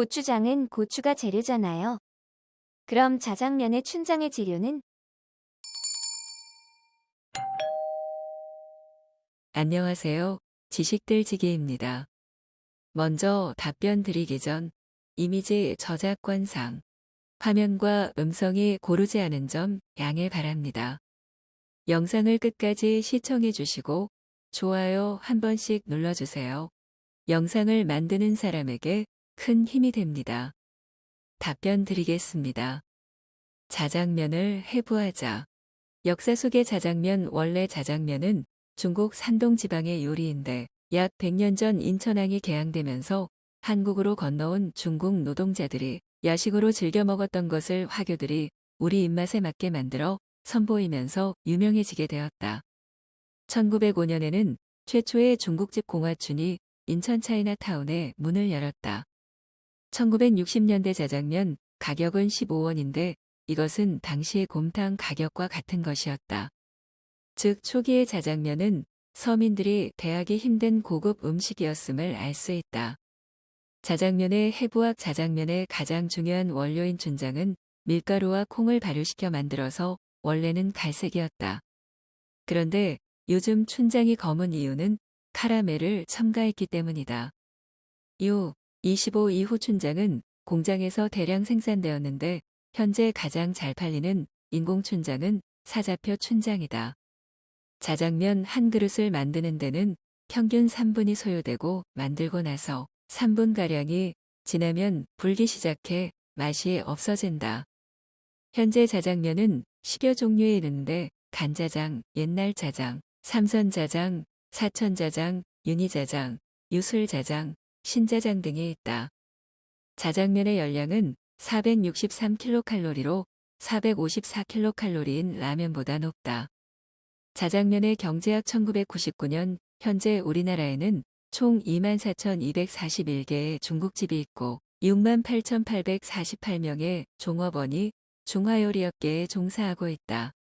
고추장은 고추가 재료잖아요. 그럼 자장면의 춘장의 재료는 안녕하세요. 지식들지기입니다. 먼저 답변 드리기 전 이미지 저작권상 화면과 음성이 고르지 않은 점 양해 바랍니다. 영상을 끝까지 시청해 주시고 좋아요 한 번씩 눌러주세요. 영상을 만드는 사람에게 큰 힘이 됩니다. 답변 드리겠습니다. 자장면을 해부하자. 역사 속의 자장면 원래 자장면은 중국 산동 지방의 요리인데 약 100년 전 인천항이 개항되면서 한국으로 건너온 중국 노동자들이 야식으로 즐겨 먹었던 것을 화교들이 우리 입맛에 맞게 만들어 선보이면서 유명해지게 되었다. 1905년에는 최초의 중국집 공화춘이 인천 차이나타운에 문을 열었다. 1960년대 자장면 가격은 15원인데 이것은 당시의 곰탕 가격과 같은 것이었다. 즉 초기의 자장면은 서민들이 대하기 힘든 고급 음식이었음을 알 수 있다. 자장면의 해부학 자장면의 가장 중요한 원료인 춘장은 밀가루와 콩을 발효시켜 만들어서 원래는 갈색이었다. 그런데 요즘 춘장이 검은 이유는 카라멜을 첨가했기 때문이다. 이후 25 이후 춘장은 공장에서 대량 생산되었는데 현재 가장 잘 팔리는 인공 춘장은 사자표 춘장이다. 자장면 한 그릇을 만드는 데는 평균 3분이 소요되고 만들고 나서 3분가량이 지나면 불기 시작해 맛이 없어진다. 현재 자장면은 10여 종류에 이르는데 간자장, 옛날 자장, 삼선자장, 사천자장, 윤희자장, 유술자장, 신자장 등이 있다. 자장면의 열량은 463kcal로 454kcal인 라면보다 높다. 자장면의 경제학 1999년 현재 우리나라에는 총 24,241개의 중국집이 있고 68,848명의 종업원이 중화요리업계에 종사하고 있다.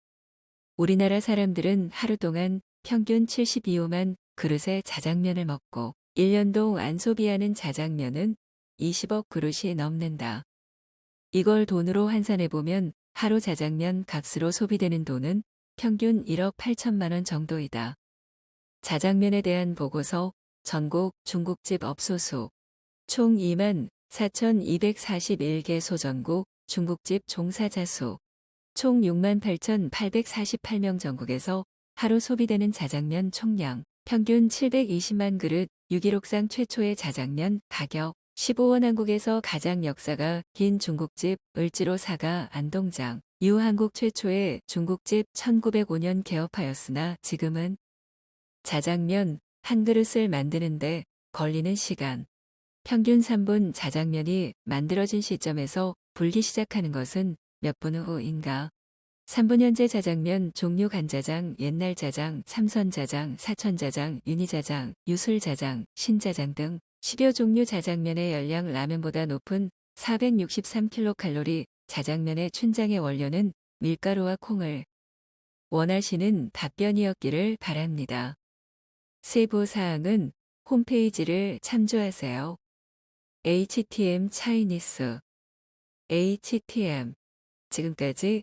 우리나라 사람들은 하루 동안 평균 72호만 그릇의 자장면을 먹고 1년동 안 소비하는 자장면은 20억 그릇이 넘는다. 이걸 돈으로 환산해보면 하루 자장면 값으로 소비되는 돈은 평균 1억 8천만 원 정도이다. 자장면에 대한 보고서 전국 중국집 업소수 총 2만 4,241개 소전국 중국집 종사자 수 총 6만 8,848명 전국에서 하루 소비되는 자장면 총량 평균 720만 그릇 6.16상 최초의 자장면 가격 15원 한국에서 가장 역사가 긴 중국집 을지로 사가 안동장 이후 한국 최초의 중국집 1905년 개업하였으나 지금은 자장면 한 그릇을 만드는데 걸리는 시간 평균 3분 자장면이 만들어진 시점에서 불기 시작하는 것은 몇 분 후인가. 3분 현재 자장면 종류 간자장, 옛날 자장, 삼선 자장, 사천 자장, 윤희자장, 유술 자장, 신자장 등 10여 종류 자장면의 열량 라면보다 높은 463kcal 자장면의 춘장의 원료는 밀가루와 콩을 원하시는 답변이었기를 바랍니다. 세부 사항은 홈페이지를 참조하세요. HTM 차이니스 HTM 지금까지